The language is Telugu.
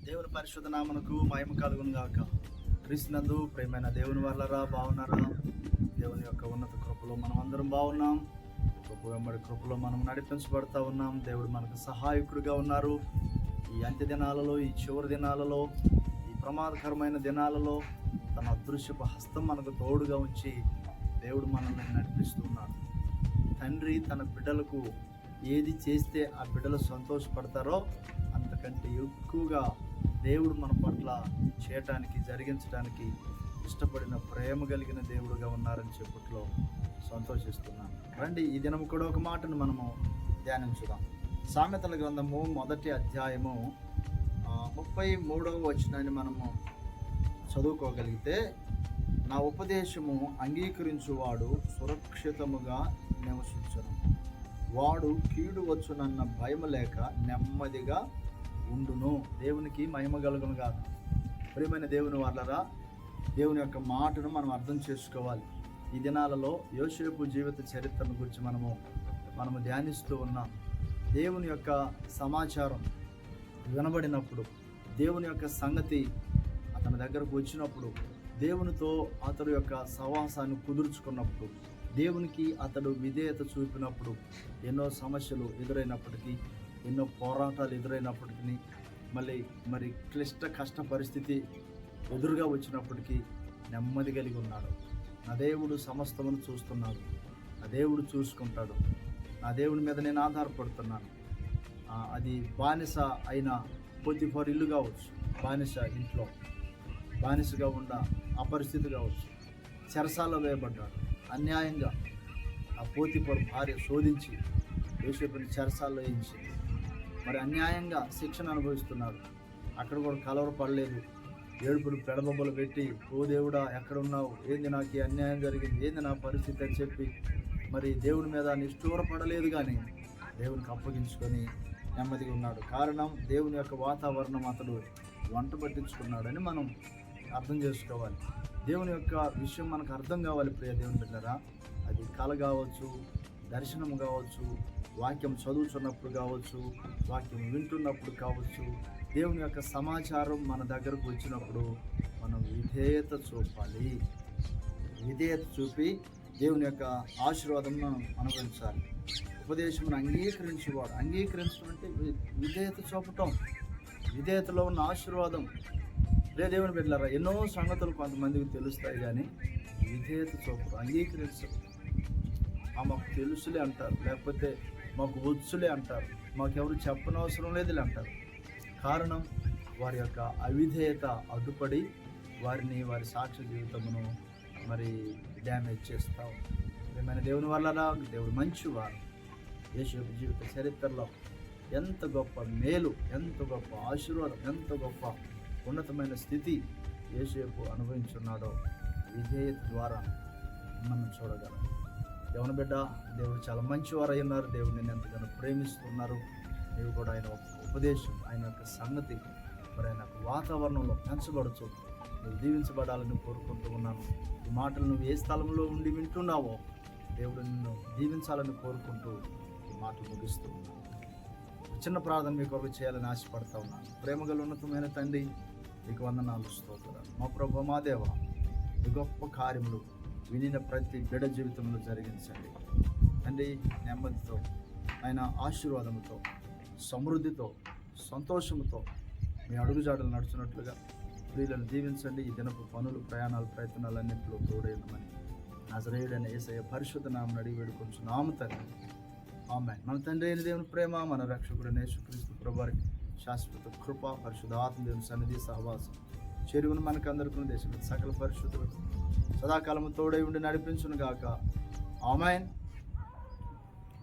దేవుని పరిశుద్ధ నామనకు మహిమ కలుగును గాక. క్రీస్తునందు ప్రేమైన దేవుని వల్లరా బాగున్నారా? దేవుని యొక్క ఉన్నత కృపలో మనం అందరం బాగున్నాం. కృప వెంబడి కృపలో మనం నడిపించబడతా ఉన్నాం. దేవుడు మనకు సహాయకుడిగా ఉన్నారు. ఈ అంత్య దినాలలో ఈ చివరి దినాలలో ఈ ప్రమాదకరమైన దినాలలో తన అదృశ్యపు హస్తం మనకు తోడుగా ఉంచి దేవుడు మనల్ని నడిపిస్తున్నాడు తండ్రి తన బిడ్డలకు ఏది చేస్తే ఆ బిడ్డలు సంతోషపడతారో కంటే ఎక్కువగా దేవుడు మన పట్ల చేయటానికి జరిగించడానికి ఇష్టపడిన ప్రేమ కలిగిన దేవుడుగా ఉన్నారని చెప్పుట్లో సంతోషిస్తున్నాను. రండి ఈ దినం కూడా ఒక మాటను మనము ధ్యానించుదాం. సామెతల గ్రంథము మొదటి అధ్యాయము ముప్పై మూడవ వచనాన్ని మనము చదువుకోగలిగితే నా ఉపదేశము అంగీకరించువాడు సురక్షితముగా నివసించను. వాడు కీడు వచ్చునన్న భయం లేక నెమ్మదిగా ఉండును. దేవునికి మహిమ కలుగును కాదు ప్రియమైన దేవుని వాళ్ళరా దేవుని యొక్క మాటను మనం అర్థం చేసుకోవాలి. ఈ దినాలలో యోసేపు జీవిత చరిత్రను గురించి మనము మనము ధ్యానిస్తూ ఉన్నాం. దేవుని యొక్క సమాచారం వినబడినప్పుడు దేవుని యొక్క సంగతి అతని దగ్గరకు వచ్చినప్పుడు దేవునితో అతడు యొక్క సవాసాన్ని కుదుర్చుకున్నప్పుడు దేవునికి అతడు విధేయత చూపినప్పుడు ఎన్నో సమస్యలు ఎదురైనప్పటికీ ఎన్నో పోరాటాలు ఎదురైనప్పటికీ మళ్ళీ మరి క్లిష్ట కష్ట పరిస్థితి ఎదురుగా వచ్చినప్పటికీ నెమ్మది కలిగి ఉన్నాడు. నా దేవుడు సమస్తమును చూస్తున్నాడు. నా దేవుడు చూసుకుంటాడు. నా దేవుని మీద నేను ఆధారపడుతున్నాను. అది బానిస అయిన పొత్తిఫర్ ఇల్లు కావచ్చు బానిస ఇంట్లో బానిసగా ఉన్న ఆ పరిస్థితి కావచ్చు. చెరసాల వేయబడ్డాడు. అన్యాయంగా ఆ పోతిపరు భార్య శోధించి యోసేపుని చెరసాల్లో వేయించింది. మరి అన్యాయంగా శిక్షణ అనుభవిస్తున్నారు. అక్కడ కూడా కలవరపడలేదు ఏడుపులు పెడబొబ్బలు పెట్టి ఓ దేవుడా ఎక్కడున్నావు? ఏంది నాకు ఈ అన్యాయం జరిగింది? ఏంది నా పరిస్థితి? అని చెప్పి మరి దేవుని మీద నిష్ఠూరపడలేదు కానీ దేవునికి అప్పగించుకొని నెమ్మదిగా ఉన్నాడు. కారణం దేవుని యొక్క వాతావరణం అతడు వంట పట్టించుకున్నాడని మనం అర్థం చేసుకోవాలి. దేవుని యొక్క విషయం మనకు అర్థం కావాలి ప్రియ దేవుని బిడ్డరా. అది కళ కావచ్చు దర్శనం కావచ్చు వాక్యం చదువుతున్నప్పుడు కావచ్చు వాక్యం వింటున్నప్పుడు కావచ్చు దేవుని యొక్క సమాచారం మన దగ్గరకు వచ్చినప్పుడు మనం విధేయత చూపాలి. విధేయత చూపి దేవుని యొక్క ఆశీర్వాదం మనం అనుభవించాలి. ఉపదేశమును అంగీకరించేవాడు అంగీకరించడం అంటే వి- విధేయత చూపటం విధేయతలో ఉన్న ఆశీర్వాదం. రే దేవుని పెట్టారా ఎన్నో సంగతులు కొంతమందికి తెలుస్తాయి కానీ విధేయత చూపరు అంగీకరించరు. ఆ మాకు తెలుసులే అంటారు లేకపోతే మాకు వచ్చులే అంటారు. మాకెవరు చెప్పనవసరం లేదులే అంటారు. కారణం వారి యొక్క అవిధేయత అడ్డుపడి వారిని వారి సాక్ష్య జీవితమును మరి డ్యామేజ్ చేస్తాం ఏమైనా దేవుని వల్ల దేవుడు మంచివారు యేసు జీవిత చరిత్రలో ఎంత గొప్ప మేలు ఎంత గొప్ప ఆశీర్వాదం ఎంత గొప్ప ఉన్నతమైన స్థితి యేసేపు అనుభవించున్నాడో విధేయత ద్వారా మనం చూడగలం. యవన బిడ్డ దేవుడు చాలా మంచివారు అయి ఉన్నారు. దేవుడు నిన్ను ఎంతగానో ప్రేమిస్తున్నారు. నీవు కూడా ఆయన ఉపదేశం ఆయన యొక్క సంగతి మరి ఆయన వాతావరణంలో పెంచబడచ్చు నువ్వు దీవించబడాలని కోరుకుంటూ ఉన్నాను. ఈ మాటలు నువ్వు ఏ స్థలంలో ఉండి వింటున్నావో దేవుడు నిన్ను దీవించాలని కోరుకుంటూ ఈ మాటలు ముగిస్తూ ఉన్నాను. చిన్న ప్రార్థన మీ కొరకు చేయాలని ఆశపడతా ఉన్నాను. ప్రేమగల ఉన్నతమైన తండ్రి మీకు వందనాలు స్తోత్రాలు. మా ప్రభు మా దేవ గొప్ప కార్యములు వినిన ప్రతి బిడ జీవితంలో జరిగించండి. తండ్రి నెమ్మదితో ఆయన ఆశీర్వాదముతో సమృద్ధితో సంతోషముతో మీ అడుగుజాడలు నడుచున్నట్లుగా స్త్రీలను దీవించండి. ఈ దినపు పనులు ప్రయాణాలు ప్రయత్నాలన్నింటిలో తోడేయమని నజరేయుడైన ఏసయ్య పరిశుద్ధ నామని అడిగి వేడుకొంచు నామ తండ్రి. ఆమె మన తండ్రి అయిన దేవుని ప్రేమ మన రక్షకుడు నేషు క్రీస్తు ప్రభారి శాశ్వత కృప పరిశుద్ధ ఆత్మ దేవుని సన్నిధి సహవాసం. చెరువును మనకు అందరికీ దేశం సకల పరిశుద్ధులకు సదాకాలము తోడై ఉండి నడిపించును గాక ఆమెన్.